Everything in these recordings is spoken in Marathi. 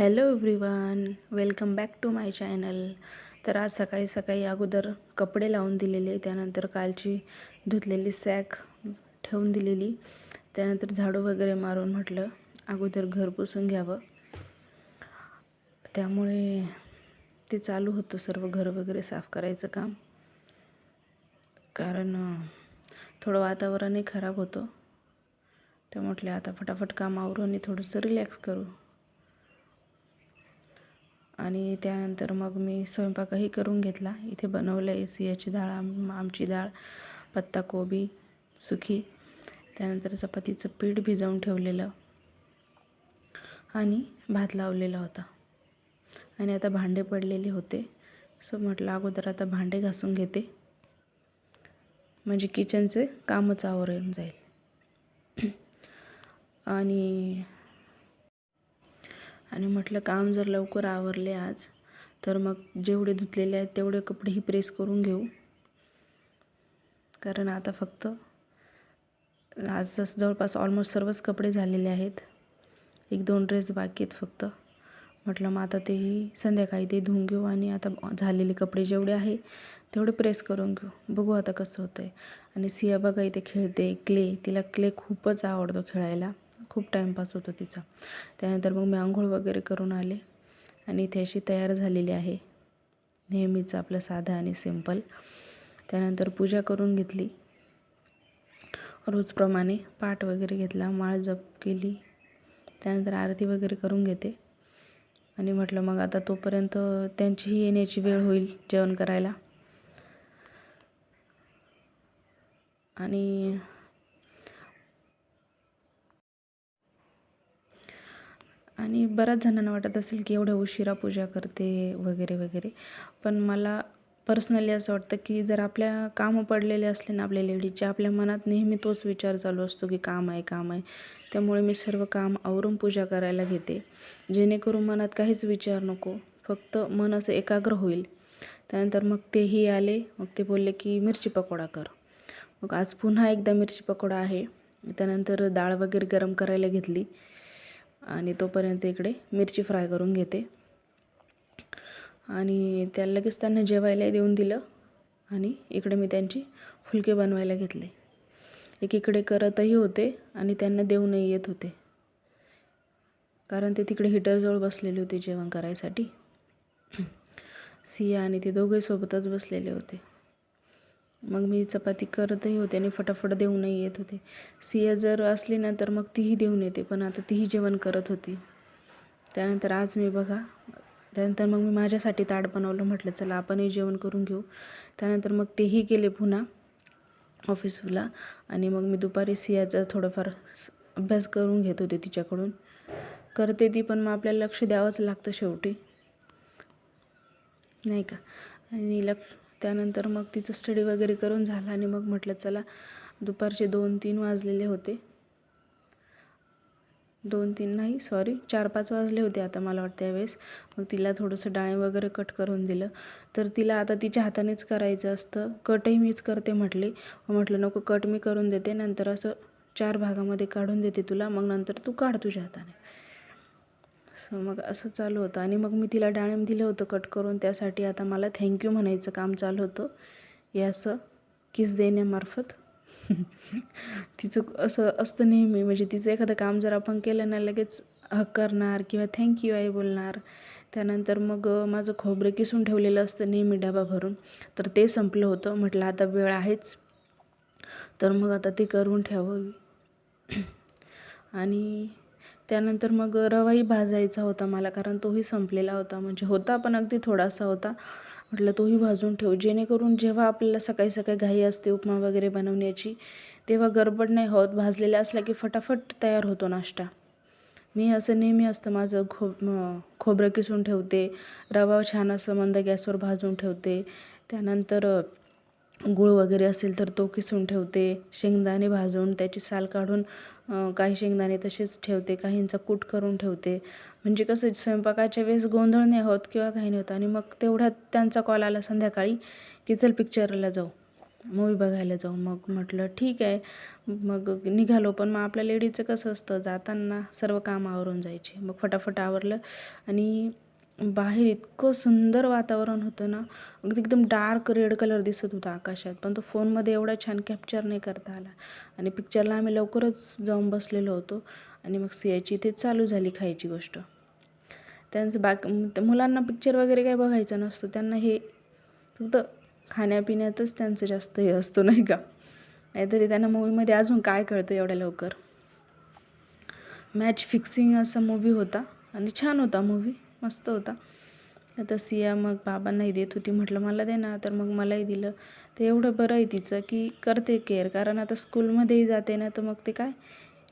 Hello everyone welcome back to my channel. तर आज सकाळी सकाळी अगोदर कपडे लावून दिलेले त्यानंतर कालची धुतलेली सॅक ठेवून दिलेली त्यानंतर झाडू वगैरे मारून म्हटलं अगोदर घर पुसून घ्यावं. त्यामुळे ते चालू होतं सर्व घर वगैरे साफ करायचं काम. कारण थोडं वातावरणही खराब होतं. त्या म्हटले आता फटाफट काम आवरून आणि थोडंसं रिलॅक्स करू. आणि त्यानंतर मग मी स्वयंपाकही करून घेतला. इथे बनवलं आहे सियाची डाळ आम आमची डाळ पत्ताकोबी सुकी त्यानंतर चपातीचं पीठ भिजवून ठेवलेलं आणि भात लावलेला होता. आणि आता भांडे पडलेले होते. सो म्हटलं अगोदर आता भांडे घासून घेते. म्हणजे किचनचे कामच आवरून जाईल. आणि आणि म्हटलं काम जर लवकर आवरले आज तर मग जेवढे धुतलेले आहेत तेवढे कपडेही प्रेस करून घेऊ. कारण आता फक्त आज जवळपास ऑलमोस्ट सर्वच कपडे झालेले आहेत. एक दोन ड्रेस बाकी आहेत फक्त. म्हटलं मग आता तेही संध्याकाळी ते धुवून घेऊ आणि आता झालेले कपडे जेवढे आहे तेवढे प्रेस करून घेऊ. बघू आता कसं होतं आहे आणि सिया बघा इथे खेळते क्ले. तिला क्ले खूपच आवडतो खेळायला. खूप टाईमपास होतो तिचा. त्यानंतर मग मी आंघोळ वगैरे करून आले आणि इथे अशी तयार झालेली आहे. नेहमीचं आपलं साधं आणि सिंपल त्यानंतर पूजा करून घेतली. रोजप्रमाणे पाठ वगैरे घेतला माळ जप केली. त्यानंतर आरती वगैरे करून घेते. आणि म्हटलं मग आता तोपर्यंत त्यांचीही येण्याची वेळ होईल जेवण करायला. आणि आणि बऱ्याच जणांना वाटत असेल की एवढ्या उशिरा पूजा करते वगैरे वगैरे. पण मला पर्सनली असं वाटतं की जर आपल्या कामं पडलेले असले ना आपल्या लेडीजचे आपल्या मनात नेहमी तोच विचार चालू असतो की काम आहे काम आहे. त्यामुळे मी सर्व काम आवरून पूजा करायला घेते. जेणेकरून मनात काहीच विचार नको. फक्त मन असं एकाग्र होईल. त्यानंतर मग तेही आले. मग ते बोलले की मिरची पकोडा कर. मग आज पुन्हा एकदा मिरची पकोडा आहे. त्यानंतर डाळ वगैरे गरम करायला घेतली. आणि तोपर्यंत इकडे मिरची फ्राय करून घेते. आणि त्या लगेच त्यांना जेवायला देऊन दिलं आणि इकडे मी त्यांची फुलके बनवायला घेतले. एकीकडे करतही होते आणि त्यांना देऊनही येत होते. कारण ते तिकडे हिटरजवळ बसलेले होते जेवण करायसाठी. सिया आणि ते दोघे सोबतच बसलेले होते. मग मी चपाती करतही होते आणि फटाफट देऊनही येत होते. सिया जर असली ना तर मग तीही देऊन येते पण आता तीही जेवण करत होती. त्यानंतर आज मी बघा त्यानंतर मग मी माझ्यासाठी ताट बनवलं म्हटलं चला आपणही जेवण करून घेऊ. त्यानंतर मग तेही गेले पुन्हा ऑफिसला आणि मग मी दुपारी सियाचा थोडंफार अभ्यास करून घेत होते तिच्याकडून. करते ती पण मग आपल्याला लक्ष द्यावंच लागतं शेवटी. नाही का? आणि लक त्यानंतर मग तिचं स्टडी वगैरे करून झाला आणि मग म्हटलं चला दुपारचे दोन तीन वाजलेले होते. दोन तीन नाही सॉरी चार पाच वाजले होते आता मला वाटतं यावेळेस. मग तिला थोडंसं डाळे वगैरे कट करून दिलं. तर तिला आता तिच्या हातानेच करायचं असतं. कटही मीच करते म्हटले. म्हटलं नको कट मी करून देते. नंतर असं चार भागामध्ये काढून देते तुला. मग नंतर तू काढ तुझ्या हाताने. सो मग असं चालू होतं. आणि मग मी तिला डाळिंब दिलं होतं कट करून. त्यासाठी आता मला थँक्यू म्हणायचं काम चालू होतं. हे असं किस देण्यामार्फत. तिचं असं असतं नेहमी. म्हणजे तिचं एखादं काम जर आपण केलं ना लगेच हक करणार किंवा थँक्यू आई बोलणार. त्यानंतर मग माझं खोबरं किसून ठेवलेलं असतं नेहमी डबा भरून. तर ते संपलं होतं. म्हटलं आता वेळ आहेच. तर मग आता ते करून ठेवावी. आणि त्यानंतर मग रवाही भाजायचा होता मला कारण तोही संपलेला होता. म्हणजे होता पण अगदी थोडासा होता. म्हटलं तोही भाजून ठेव. जेणेकरून जेव्हा आपल्याला सकाळी सकाळी घाई असते उपमा वगैरे बनवण्याची तेव्हा गडबड नाही होत. भाजलेला असला की फटाफट तयार होतो नाश्ता. मी असं नेहमी असतं. माझं खो खोबरं किसून ठेवते. रवा छान असं मंद गॅसवर भाजून ठेवते. त्यानंतर गूळ वगैरे असेल तर तो किसून ठेवते. शेंगदाणे भाजून त्याची साल काढून काही शेंगदाणे तसेच ठेवते काहींचा कूट करून ठेवते. म्हणजे कसं स्वयंपाकाच्या वेळेस गोंधळ नाही होत किंवा काही नाही होत. आणि मग तेवढ्यात त्यांचा कॉल आला संध्याकाळी की चल पिक्चरला जाऊ. मूवी बघायला जाऊ. मग म्हटलं ठीक आहे. मग निघालो. पण मग आपल्या लेडीचं कसं असतं जाताना सर्व काम आवरून जायचे. मग फटाफट आवरलं आणि बाहेर इतकं सुंदर वातावरण होतं ना. अगदी एकदम डार्क रेड कलर दिसत होता आकाशात. पण तो फोनमध्ये एवढा छान कॅप्चर नाही करता आला. आणि पिक्चरला आम्ही लवकरच जाऊन बसलेलो होतो. आणि मग सियाची इथे चालू झाली खायची गोष्ट. त्यांचं बाकी मुलांना पिक्चर वगैरे काही बघायचं नसतो. त्यांना हे फक्त खाण्यापिण्यातच त्यांचं जास्त हे असतो नाही का? नाहीतरी त्यांना मूवीमध्ये अजून काय कळतं एवढ्या लवकर? मॅच फिक्सिंग असा मूवी होता. आणि छान होता मूवी मस्त होता. आता सिया मग बाबांनाही देत होती. म्हटलं मला दे ना. तर मग मलाही दिलं. तर एवढं बरं आहे तिचं की करते केअर कारण आता स्कूलमध्येही जाते ना तर मग ते काय?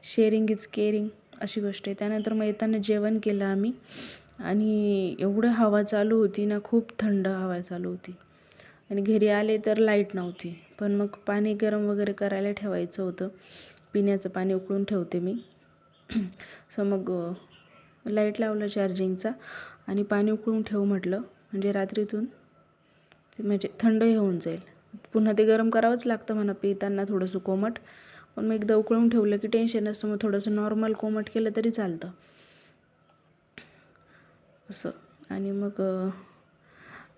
शेअरिंग इज केअरिंग अशी गोष्ट आहे. त्यानंतर मग येताना जेवण केलं आम्ही. आणि एवढं हवा चालू होती ना खूप थंड हवा चालू होती. आणि घरी आले तर लाइट नव्हती. पण मग पाणी गरम वगैरे करायला ठेवायचं होतं. पिण्याचं पाणी उकळून ठेवते मी. सो मग लाइट लावलं चार्जिंगचा आणि पाणी उकळून ठेवू म्हटलं. म्हणजे रात्रीतून ते म्हणजे थंडही होऊन जाईल. पुन्हा ते गरम करावंच लागतं म्हणा पिताना थोडंसं कोमट. पण मग एकदा उकळून ठेवलं की टेन्शन नसतं मग थोडंसं नॉर्मल कोमट केलं तरी चालतं. असं. आणि मग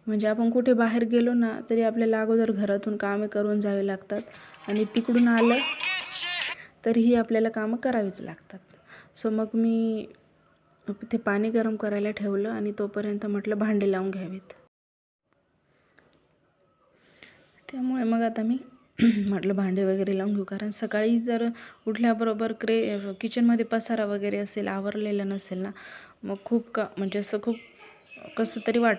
म्हणजे आपण कुठे बाहेर गेलो ना तरी आपल्याला अगोदर घरातून कामे करून जावे लागतात. आणि तिकडून आलं तरीही आपल्याला कामं करावीच लागतात. सो मग मी ते पाणी गरम करायला ठेवलं आणि तोपर्यंत म्हटलं भांडे लावून घ्यावेत. त्यामुळे मग आता मी म्हटलं भांडे वगैरे लावून घेऊ. कारण सकाळी जर उठल्याबरोबर क्रे किचनमध्ये पसारा वगैरे असेल आवरलेलं नसेल ना मग खूप का म्हणजे असं खूप कसं तरी वाटतं.